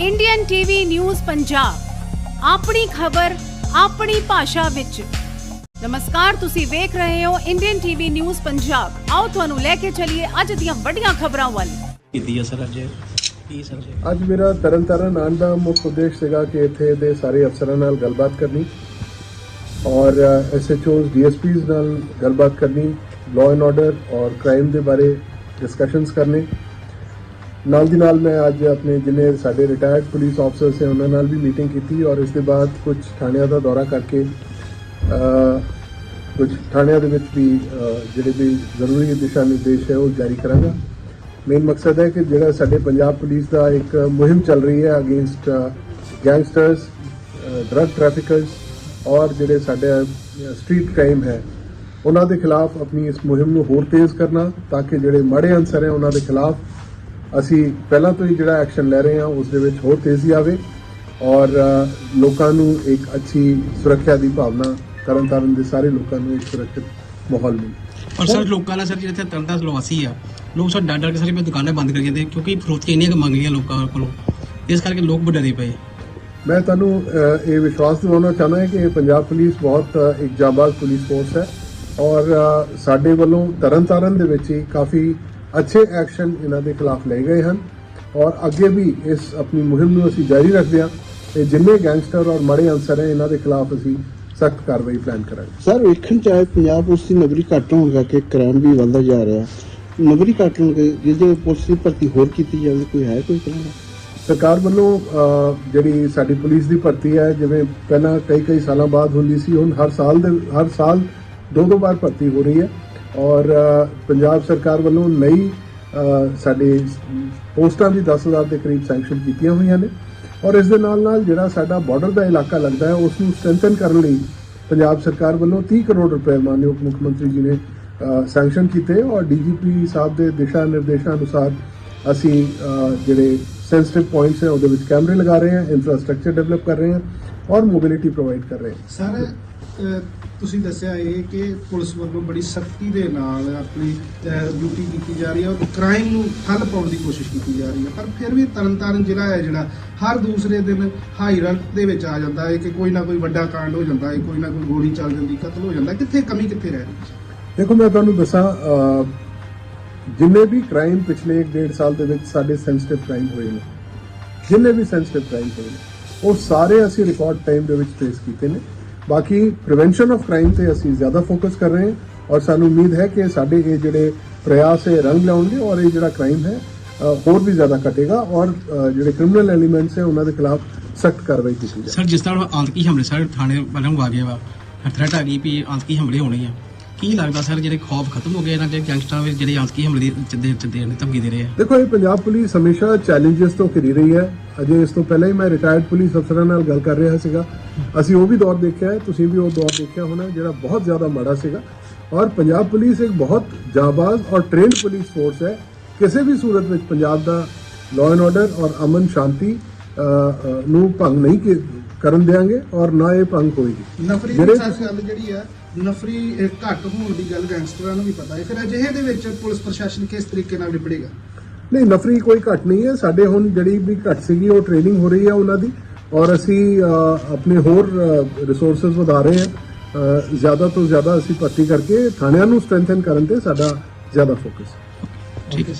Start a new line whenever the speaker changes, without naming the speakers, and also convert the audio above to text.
Indian TV news Punjab ਆਪਣੀ ਖਬਰ ਆਪਣੀ ਭਾਸ਼ਾ ਵਿੱਚ। ਨਮਸਕਾਰ ਤੁਸੀਂ ਵੇਖ ਰਹੇ ਹੋ ਇੰਡੀਅਨ ਟੀਵੀ ਨਿਊਜ਼ ਪੰਜਾਬ ਆਓ ਤੁਹਾਨੂੰ ਲੈ ਕੇ ਚੱਲੀਏ ਅੱਜ ਦੀਆਂ ਵੱਡੀਆਂ ਖਬਰਾਂ ਵੱਲ।
ਕੀਤੀ ਸਰ ਅੱਜ? ਕੀ ਸਰ ਜੀ
ਅੱਜ ਮੇਰਾ ਤਰਨਤਾਰਨ ਆਉਣ ਦਾ ਮੁੱਖ ਉਦੇਸ਼ ਸੀਗਾ ਕਿ ਇੱਥੇ ਦੇ ਸਾਰੇ ਅਫਸਰਾਂ ਨਾਲ ਗੱਲਬਾਤ ਕਰਨੀ ਔਰ ਐਸਐਚਓਜ਼ ਡੀਐਸਪੀਜ਼ ਨਾਲ ਗੱਲਬਾਤ ਕਰਨੀ ਲਾਅ ਐਂਡ ਆਰਡਰ ਔਰ ਕ੍ਰਾਈਮ ਦੇ ਬਾਰੇ ਡਿਸਕਸ਼ਨਸ ਕਰਨੇ। ਨਾਲ ਦੀ ਨਾਲ ਮੈਂ ਅੱਜ ਆਪਣੇ ਜਿੰਨੇ ਸਾਡੇ ਰਿਟਾਇਰਡ ਪੁਲਿਸ ਆਫਸਰਸ ਹੈ ਉਹਨਾਂ ਨਾਲ ਵੀ ਮੀਟਿੰਗ ਕੀਤੀ ਔਰ ਇਸ ਦੇ ਬਾਅਦ ਕੁਝ ਥਾਣਿਆਂ ਦਾ ਦੌਰਾ ਕਰਕੇ ਅ, ਕੁਝ ਥਾਣਿਆਂ ਦੇ ਵਿੱਚ ਵੀ ਜਿਹੜੇ ਵੀ ਜ਼ਰੂਰੀ ਦਿਸ਼ਾ ਨਿਰਦੇਸ਼ ਹੈ ਉਹ ਜਾਰੀ ਕਰਾਂਗਾ। ਮੇਨ ਮਕਸਦ ਹੈ ਕਿ ਜਿਹੜਾ ਸਾਡੇ ਪੰਜਾਬ ਪੁਲਿਸ ਦਾ ਇੱਕ ਮੁਹਿੰਮ ਚੱਲ ਰਹੀ ਹੈ ਅਗੇਂਸਟ ਗੈਂਗਸਟਰਸ ਡਰੱਗ ਟ੍ਰੈਫਿਕਰਸ ਔਰ ਜਿਹੜੇ ਸਾਡੇ ਸਟਰੀਟ ਕ੍ਰਾਈਮ ਹੈ ਉਹਨਾਂ ਦੇ ਖਿਲਾਫ ਆਪਣੀ ਇਸ ਮੁਹਿੰਮ ਨੂੰ ਹੋਰ ਤੇਜ਼ ਕਰਨਾ ਤਾਂ ਕਿ ਜਿਹੜੇ ਮਾੜੇ ਅਨਸਰ ਹੈ ਉਹਨਾਂ ਦੇ ਖਿਲਾਫ ਅਸੀਂ ਪਹਿਲਾਂ ਤੋਂ ਹੀ ਜਿਹੜਾ ਐਕਸ਼ਨ ਲੈ ਰਹੇ ਹਾਂ ਉਸ ਦੇ ਵਿੱਚ ਹੋਰ ਤੇਜ਼ੀ ਆਵੇ ਔਰ ਲੋਕਾਂ ਨੂੰ ਇੱਕ ਅੱਛੀ ਸੁਰੱਖਿਆ ਦੀ ਭਾਵਨਾ ਤਰਨਤਾਰਨ ਦੇ ਸਾਰੇ ਲੋਕਾਂ ਨੂੰ ਇੱਕ ਸੁਰੱਖਿਅਤ ਮਾਹੌਲ ਮਿਲੇ।
ਔਰ ਸਰ ਲੋਕਾਂ ਦਾ ਸਰ ਜਿਹੜੇ ਇੱਥੇ ਤਰਨਤਾ ਲੋਵਾਸੀ ਆ ਲੋਕ ਸਰ ਡਰ ਡਰ ਕੇ ਸਾਰੀ ਦੁਕਾਨਾਂ ਬੰਦ ਕਰੀ ਜਾਂਦੇ ਕਿਉਂਕਿ ਫਰੋਤੀ ਇੰਨੀਆਂ ਕੁ ਮੰਗ ਲਈਆਂ ਲੋਕਾਂ ਕੋਲੋਂ ਇਸ ਕਰਕੇ ਲੋਕ ਬੁੱਢੇ ਪਏ।
ਮੈਂ ਤੁਹਾਨੂੰ ਇਹ ਵਿਸ਼ਵਾਸ ਦਿਵਾਉਣਾ ਚਾਹੁੰਦਾ ਹਾਂ ਕਿ ਪੰਜਾਬ ਪੁਲਿਸ ਬਹੁਤ ਇੱਕ ਜਾਂਬਾਜ਼ ਪੁਲਿਸ ਫੋਰਸ ਹੈ ਔਰ ਸਾਡੇ ਵੱਲੋਂ ਤਰਨਤਾਰਨ ਦੇ ਵਿੱਚ ਹੀ ਕਾਫੀ ਅੱਛੇ ਐਕਸ਼ਨ ਇਹਨਾਂ ਦੇ ਖਿਲਾਫ ਲਏ ਗਏ ਹਨ ਔਰ ਅੱਗੇ ਵੀ ਇਸ ਆਪਣੀ ਮੁਹਿੰਮ ਨੂੰ ਅਸੀਂ ਜਾਰੀ ਰੱਖਦੇ ਹਾਂ ਤੇ ਜਿੰਨੇ ਗੈਂਗਸਟਰ ਔਰ ਮਾੜੇ ਅਨਸਰ ਹੈ ਇਹਨਾਂ ਦੇ ਖਿਲਾਫ ਅਸੀਂ ਸਖਤ ਕਾਰਵਾਈ ਪਲਾਨ ਕਰਾਂਗੇ।
ਸਰ ਵੇਖਣ ਚ ਆਏ ਪੰਜਾਬ ਉਸ ਦੀ ਨਗਰੀ ਘੱਟ ਹੋਣ ਕਰਕੇ ਕ੍ਰਾਈਮ ਵੀ ਵੱਧਦਾ ਜਾ ਰਿਹਾ। ਨਗਰੀ ਘੱਟ ਹੋਣ ਕਰਕੇ ਜਿਹਦੇ ਪੁਲਿਸ ਦੀ ਭਰਤੀ ਹੋਰ ਕੀਤੀ ਜਾਵੇ ਕੋਈ ਹੈ ਕੋਈ ਕਹਿਣਾ
ਸਰਕਾਰ ਵੱਲੋਂ ਜਿਹੜੀ ਸਾਡੀ ਪੁਲਿਸ ਦੀ ਭਰਤੀ ਹੈ ਜਿਵੇਂ ਪਹਿਲਾਂ ਕਈ ਕਈ ਸਾਲਾਂ ਬਾਅਦ ਹੁੰਦੀ ਸੀ ਹੁਣ ਹਰ ਸਾਲ ਦੇ ਹਰ ਸਾਲ ਦੋ ਦੋ ਵਾਰ ਭਰਤੀ ਹੋ ਰਹੀ ਹੈ। ਔਰ ਪੰਜਾਬ ਸਰਕਾਰ ਵੱਲੋਂ ਨਈ ਸਾਡੇ ਪੋਸਟਾਂ ਵੀ 10000 ਦੇ ਕਰੀਬ ਸੈਂਕਸ਼ਨ ਕੀਤੀਆਂ ਹੋਈਆਂ ਨੇ। ਔਰ ਇਸ ਦੇ ਨਾਲ ਨਾਲ ਜਿਹੜਾ ਸਾਡਾ ਬਾਰਡਰ ਦਾ ਇਲਾਕਾ ਲੱਗਦਾ ਹੈ, ਉਸ ਨੂੰ ਸਟਰੈਂਥਨ ਕਰਨ ਲਈ ਪੰਜਾਬ ਸਰਕਾਰ ਵੱਲੋਂ 30 ਕਰੋੜ ਰੁਪਏ ਮਾਨਯੋਗ ਮੁੱਖ ਮੰਤਰੀ ਜੀ ਨੇ ਸੈਂਕਸ਼ਨ ਕੀਤੇ ਔਰ ਡੀਜੀਪੀ ਸਾਹਿਬ ਦੇ ਦਿਸ਼ਾ ਨਿਰਦੇਸ਼ਾਂ ਅਨੁਸਾਰ ਅਸੀਂ ਜਿਹੜੇ ਸੈਂਸਿਟਿਵ ਪੁਆਇੰਟਸ ਹੈ ਉਹਦੇ ਵਿੱਚ ਕੈਮਰੇ ਲਗਾ ਰਹੇ ਹਾਂ, ਇਨਫਰਾਸਟ੍ਰਕਚਰ ਡਿਵੈਲਪ ਕਰ ਰਹੇ ਹਾਂ ਔਰ ਮੋਬਿਲਿਟੀ ਪ੍ਰੋਵਾਈਡ ਕਰ ਰਹੇ ਹਾਂ।
ਸਰ ਤੁਸੀਂ ਦੱਸਿਆ ਇਹ ਕਿ ਪੁਲਿਸ ਵੱਲੋਂ ਬੜੀ ਸਖਤੀ ਦੇ ਨਾਲ ਆਪਣੀ ਡਿਊਟੀ ਕੀਤੀ ਜਾ ਰਹੀ ਹੈ ਔਰ ਕ੍ਰਾਈਮ ਨੂੰ ਠੱਲ ਪਾਉਣ ਦੀ ਕੋਸ਼ਿਸ਼ ਕੀਤੀ ਜਾ ਰਹੀ ਹੈ। ਪਰ ਫਿਰ ਵੀ ਤਰਨਤਾਰਨ ਜ਼ਿਲ੍ਹਾ ਹੈ ਜਿਹੜਾ, ਹਰ ਦੂਸਰੇ ਦਿਨ ਹਾਈ ਰੈਂਕ ਦੇ ਵਿੱਚ ਆ ਜਾਂਦਾ ਹੈ ਕਿ ਕੋਈ ਨਾ ਕੋਈ ਵੱਡਾ ਕਾਂਡ ਹੋ ਜਾਂਦਾ ਹੈ, ਕੋਈ ਨਾ ਕੋਈ ਗੋਲੀ ਚੱਲ ਜਾਂਦੀ, ਕਤਲ ਹੋ ਜਾਂਦਾ। ਕਿੱਥੇ ਕਮੀ ਕਿੱਥੇ ਰਹਿ ਰਹੀ
ਦੇਖੋ, ਮੈਂ ਤੁਹਾਨੂੰ ਦੱਸਾਂ ਜਿੰਨੇ ਵੀ ਕ੍ਰਾਈਮ ਪਿਛਲੇ 1.5 ਸਾਲ ਦੇ ਵਿੱਚ ਸਾਡੇ ਸੈਂਸਿਟਿਵ ਕ੍ਰਾਈਮ ਹੋਏ ਨੇ, ਜਿੰਨੇ ਵੀ ਸੈਂਸਿਟਿਵ ਕ੍ਰਾਈਮ ਹੋਏ ਨੇ, ਉਹ ਸਾਰੇ ਅਸੀਂ ਰਿਕਾਰਡ ਟਾਈਮ ਦੇ ਵਿੱਚ ਫੇਸ ਕੀਤੇ ਨੇ। ਬਾਕੀ ਪ੍ਰੀਵੈਂਸ਼ਨ ਆਫ ਕ੍ਰਾਈਮ ਤੇ ਅਸੀਂ ਜ਼ਿਆਦਾ ਫੋਕਸ ਕਰ ਰਹੇ ਹਾਂ ਔਰ ਸਾਨੂੰ ਉਮੀਦ ਹੈ ਕਿ ਸਾਡੇ ਇਹ ਜਿਹੜੇ ਪ੍ਰਯਾਸ ਹੈ, ਰੰਗ ਲਾਉਣਗੇ ਔਰ ਇਹ ਜਿਹੜਾ ਕ੍ਰਾਈਮ ਹੈ ਹੋਰ ਵੀ ਜ਼ਿਆਦਾ ਘਟੇਗਾ ਔਰ ਜਿਹੜੇ ਕ੍ਰਿਮੀਨਲ ਐਲੀਮੈਂਟਸ ਹੈ, ਉਹਨਾਂ ਦੇ ਖਿਲਾਫ ਸਖਤ ਕਾਰਵਾਈ ਕੀਤੀ ਜਾਵੇ
ਸਰ, ਜਿਸ ਤਰ੍ਹਾਂ ਆਂਤਕੀ ਹਮਲੇ, ਸਰ, ਥਾਣੇ ਵੱਲੋਂ ਆ ਗਿਆ ਵਾ ਥ੍ਰੈਟ ਆ ਗਈ ਵੀ ਆਂਤਕੀ ਹਮਲੇ ਹੋਣੇ ਆ। ਕੀ ਲੱਗਦਾ ਸਰ, ਜਿਹੜੇ ਖੌਫ ਖਤਮ ਹੋ ਗਏ ਇਹਨਾਂ ਦੇ ਗੈਂਗਸਟਰਾਂ ਵਿੱਚ, ਜਿਹੜੇ ਆਂਤਕੀ ਹਮਲੇ ਦੀ ਚੱਦੇ ਚੱਦੇ ਨੇ ਧਮਕੀ ਦੇ ਰਹੇ ਆ?
ਦੇਖੋ, ਇਹ ਪੰਜਾਬ ਪੁਲਿਸ ਹਮੇਸ਼ਾ ਚੈਲੰਜਸ ਤੋਂ ਘਿਰੀ ਰਹੀ ਹੈ। ਅਜੇ ਇਸ ਤੋਂ ਪਹਿਲਾਂ ਹੀ ਮੈਂ ਰਿਟਾਇਰਡ ਪੁਲਿਸ ਅਫਸਰਾਂ ਨਾਲ ਗੱਲ ਕਰ ਰਿਹਾ ਸੀਗਾ। ਅਸੀਂ ਉਹ ਵੀ ਦੌਰ ਦੇਖਿਆ ਹੈ, ਤੁਸੀਂ ਵੀ ਉਹ ਦੌਰ ਦੇਖਿਆ ਹੋਣਾ ਜਿਹੜਾ ਬਹੁਤ ਜ਼ਿਆਦਾ ਮਾੜਾ ਸੀਗਾ। ਔਰ ਪੰਜਾਬ ਪੁਲਿਸ ਇੱਕ ਬਹੁਤ ਜਾਬਾਜ਼ ਔਰ ਟ੍ਰੇਨਡ ਪੁਲਿਸ ਫੋਰਸ ਹੈ। ਕਿਸੇ ਵੀ ਸੂਰਤ ਵਿੱਚ ਪੰਜਾਬ ਦਾ ਲਾਅ ਐਂਡ ਆਰਡਰ ਔਰ ਅਮਨ ਸ਼ਾਂਤੀ ਨੂੰ ਭੰਗ ਨਹੀਂ ਕਰਨ ਦੇਵਾਂਗੇ ਔਰ ਨਾ ਇਹ ਭੰਗ ਹੋਏਗੀ।
ਨਫਰੀ ਦੀ ਗੱਲ ਜਿਹੜੀ ਆ ਨਫਰੀ ਘੱਟ ਹੋਣ ਦੀ ਗੱਲ ਗੈਂਗਸਟਰਾਂ ਨੂੰ ਵੀ ਪਤਾ ਹੈ। ਫਿਰ ਅਜਿਹੇ ਦੇ ਵਿੱਚ ਪੁਲਿਸ ਪ੍ਰਸ਼ਾਸਨ ਕਿਸ ਤਰੀਕੇ ਨਾਲ ਨਿਪੜੇਗਾ
ਨਹੀਂ ਨਫਰੀ ਕੋਈ ਘਟ ਨਹੀਂ ਹੈ। ਸਾਡੇ ਹੁਣ ਜਿਹੜੀ ਵੀ ਘਟ ਸੀਗੀ ਉਹ ਟ੍ਰੇਨਿੰਗ ਹੋ ਰਹੀ ਹੈ ਉਹਨਾਂ ਦੀ। ਔਰ ਅਸੀਂ ਆਪਣੇ ਹੋਰ ਰਿਸੋਰਸਸ ਵਧਾ ਰਹੇ ਹਾਂ। ਜ਼ਿਆਦਾ ਤੋਂ ਜ਼ਿਆਦਾ ਅਸੀਂ ਭਰਤੀ ਕਰਕੇ ਥਾਣਿਆਂ ਨੂੰ ਸਟਰੈਂਥਨ ਕਰਨ ਤੇ ਸਾਡਾ ਜ਼ਿਆਦਾ ਫੋਕਸ
ਠੀਕ ਹੈ